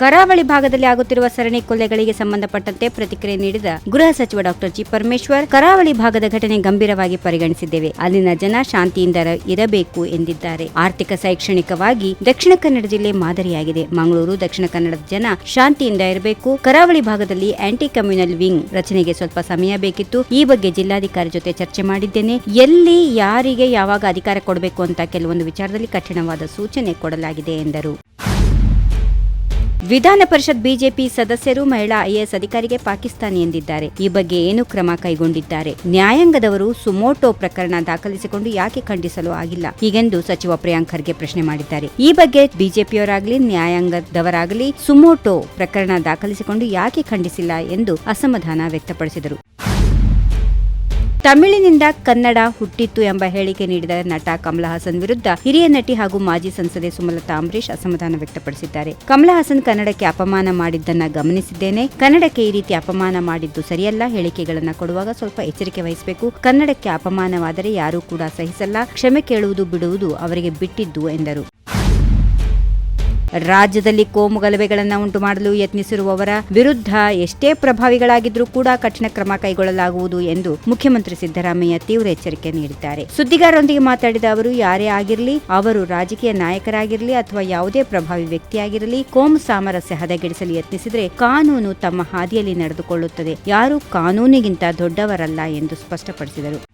ಕರಾವಳಿ ಭಾಗದಲ್ಲಿ ಆಗುತ್ತಿರುವ ಸರಣಿ ಕೊಲೆಗಳಿಗೆ ಸಂಬಂಧಪಟ್ಟಂತೆ ಪ್ರತಿಕ್ರಿಯೆ ನೀಡಿದ ಗೃಹ ಸಚಿವ ಡಾಕ್ಟರ್ ಜಿ ಪರಮೇಶ್ವರ್, ಕರಾವಳಿ ಭಾಗದ ಘಟನೆ ಗಂಭೀರವಾಗಿ ಪರಿಗಣಿಸಿದ್ದೇವೆ. ಅಲ್ಲಿನ ಜನ ಶಾಂತಿಯಿಂದ ಇರಬೇಕು ಎಂದಿದ್ದಾರೆ. ಆರ್ಥಿಕ, ಶೈಕ್ಷಣಿಕವಾಗಿ ದಕ್ಷಿಣ ಕನ್ನಡ ಜಿಲ್ಲೆ ಮಾದರಿಯಾಗಿದೆ. ಮಂಗಳೂರು, ದಕ್ಷಿಣ ಕನ್ನಡದ ಜನ ಶಾಂತಿಯಿಂದ ಇರಬೇಕು. ಕರಾವಳಿ ಭಾಗದಲ್ಲಿ ಆಂಟಿ ಕಮ್ಯುನಲ್ ವಿಂಗ್ ರಚನೆಗೆ ಸ್ವಲ್ಪ ಸಮಯ ಬೇಕಿತ್ತು. ಈ ಬಗ್ಗೆ ಜಿಲ್ಲಾಧಿಕಾರಿ ಜೊತೆ ಚರ್ಚೆ ಮಾಡಿದ್ದೇನೆ. ಎಲ್ಲಿ, ಯಾರಿಗೆ, ಯಾವಾಗ ಅಧಿಕಾರ ಕೊಡಬೇಕು ಅಂತ ಕೆಲವೊಂದು ವಿಚಾರದಲ್ಲಿ ಕಠಿಣವಾದ ಸೂಚನೆ ಕೊಡಲಾಗಿದೆ ಎಂದರು. ವಿಧಾನ ಪರಿಷತ್ ಬಿಜೆಪಿ ಸದಸ್ಯರು ಮಹಿಳಾ ಐಎಎಸ್ ಅಧಿಕಾರಿಗೆ ಪಾಕಿಸ್ತಾನಿ ಎಂದಿದ್ದಾರೆ. ಈ ಬಗ್ಗೆ ಏನು ಕ್ರಮ ಕೈಗೊಂಡಿದ್ದಾರೆ? ನ್ಯಾಯಾಂಗದವರು ಸುಮೋಟೋ ಪ್ರಕರಣ ದಾಖಲಿಸಿಕೊಂಡು ಯಾಕೆ ಖಂಡಿಸಲು ಆಗಿಲ್ಲ? ಹೀಗೆಂದು ಸಚಿವ ಪ್ರಿಯಾಂಕ್ ಖರ್ಗೆ ಪ್ರಶ್ನೆ ಮಾಡಿದ್ದಾರೆ. ಈ ಬಗ್ಗೆ ಬಿಜೆಪಿಯವರಾಗಲಿ, ನ್ಯಾಯಾಂಗದವರಾಗಲಿ ಸುಮೋಟೋ ಪ್ರಕರಣ ದಾಖಲಿಸಿಕೊಂಡು ಯಾಕೆ ಖಂಡಿಸಿಲ್ಲ ಎಂದು ಅಸಮಾಧಾನ ವ್ಯಕ್ತಪಡಿಸಿದರು. ತಮಿಳಿನಿಂದ ಕನ್ನಡ ಹುಟ್ಟಿತ್ತು ಎಂಬ ಹೇಳಿಕೆ ನೀಡಿದ ನಟ ಕಮಲ ಹಾಸನ್ ವಿರುದ್ಧ ಹಿರಿಯ ನಟಿ ಹಾಗೂ ಮಾಜಿ ಸಂಸದೆ ಸುಮಲತಾ ಅಂಬರೀಶ್ ಅಸಮಾಧಾನ ವ್ಯಕ್ತಪಡಿಸಿದ್ದಾರೆ. ಕಮಲ ಹಾಸನ್ ಕನ್ನಡಕ್ಕೆ ಅಪಮಾನ ಮಾಡಿದ್ದನ್ನ ಗಮನಿಸಿದ್ದೇನೆ. ಕನ್ನಡಕ್ಕೆ ಈ ರೀತಿ ಅಪಮಾನ ಮಾಡಿದ್ದು ಸರಿಯಲ್ಲ. ಹೇಳಿಕೆಗಳನ್ನು ಕೊಡುವಾಗ ಸ್ವಲ್ಪ ಎಚ್ಚರಿಕೆ ವಹಿಸಬೇಕು. ಕನ್ನಡಕ್ಕೆ ಅಪಮಾನವಾದರೆ ಯಾರೂ ಕೂಡ ಸಹಿಸಲ್ಲ. ಕ್ಷಮೆ ಕೇಳುವುದು ಬಿಡುವುದು ಅವರಿಗೆ ಬಿಟ್ಟಿದ್ದು, ಎಂದರು. ರಾಜ್ಯದಲ್ಲಿ ಕೋಮು ಗಲಭೆಗಳನ್ನು ಉಂಟು ಮಾಡಲು ಯತ್ನಿಸಿರುವವರ ವಿರುದ್ಧ ಎಷ್ಟೇ ಪ್ರಭಾವಿಗಳಾಗಿದ್ರೂ ಕೂಡ ಕಠಿಣ ಕ್ರಮ ಕೈಗೊಳ್ಳಲಾಗುವುದು ಎಂದು ಮುಖ್ಯಮಂತ್ರಿ ಸಿದ್ದರಾಮಯ್ಯ ತೀವ್ರ ಎಚ್ಚರಿಕೆ ನೀಡಿದ್ದಾರೆ. ಸುದ್ದಿಗಾರರೊಂದಿಗೆ ಮಾತನಾಡಿದ ಅವರು, ಯಾರೇ ಆಗಿರಲಿ, ಅವರು ರಾಜಕೀಯ ನಾಯಕರಾಗಿರಲಿ ಅಥವಾ ಯಾವುದೇ ಪ್ರಭಾವಿ ವ್ಯಕ್ತಿಯಾಗಿರಲಿ, ಕೋಮು ಸಾಮರಸ್ಯ ಹದಗೆಡಿಸಲು ಯತ್ನಿಸಿದರೆ ಕಾನೂನು ತಮ್ಮ ಹಾದಿಯಲ್ಲಿ ನಡೆದುಕೊಳ್ಳುತ್ತದೆ. ಯಾರು ಕಾನೂನಿಗಿಂತ ದೊಡ್ಡವರಲ್ಲ ಎಂದು ಸ್ಪಷ್ಟಪಡಿಸಿದರು.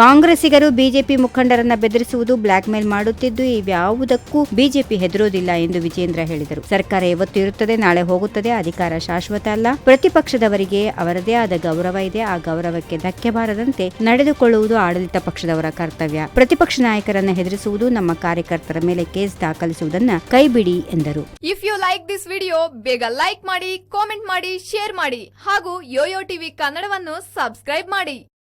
ಕಾಂಗ್ರೆಸ್ಸಿಗರು ಬಿಜೆಪಿ ಮುಖಂಡರನ್ನ ಬೆದರಿಸುವುದು ಬ್ಲಾಕ್ ಮೇಲ್ ಮಾಡುತ್ತಿದ್ದು ಇವ್ಯಾವುದಕ್ಕೂ ಬಿಜೆಪಿ ಹೆದರುವುದಿಲ್ಲ ಎಂದು ವಿಜೇಂದ್ರ ಹೇಳಿದರು. ಸರ್ಕಾರ ಇವತ್ತು ಇರುತ್ತದೆ, ನಾಳೆ ಹೋಗುತ್ತದೆ, ಅಧಿಕಾರ ಶಾಶ್ವತ ಅಲ್ಲ. ಪ್ರತಿಪಕ್ಷದವರಿಗೆ ಅವರದೇ ಆದ ಗೌರವ ಇದೆ. ಆ ಗೌರವಕ್ಕೆ ಧಕ್ಕೆ ಬಾರದಂತೆ ನಡೆದುಕೊಳ್ಳುವುದು ಆಡಳಿತ ಪಕ್ಷದವರ ಕರ್ತವ್ಯ. ಪ್ರತಿಪಕ್ಷ ನಾಯಕರನ್ನ ಹೆದರಿಸುವುದು ನಮ್ಮ ಕಾರ್ಯಕರ್ತರ ಮೇಲೆ ಕೇಸ್ ದಾಖಲಿಸುವುದನ್ನ ಕೈಬಿಡಿ ಎಂದರು. If you like this video ಬೇಗ ಲೈಕ್ ಮಾಡಿ ಕಾಮೆಂಟ್ ಮಾಡಿ ಶೇರ್ ಮಾಡಿ ಹಾಗೂ ಯೋಯೋ ಟಿವಿ ಕನ್ನಡವನ್ನು ಸಬ್ಸ್ಕ್ರೈಬ್ ಮಾಡಿ.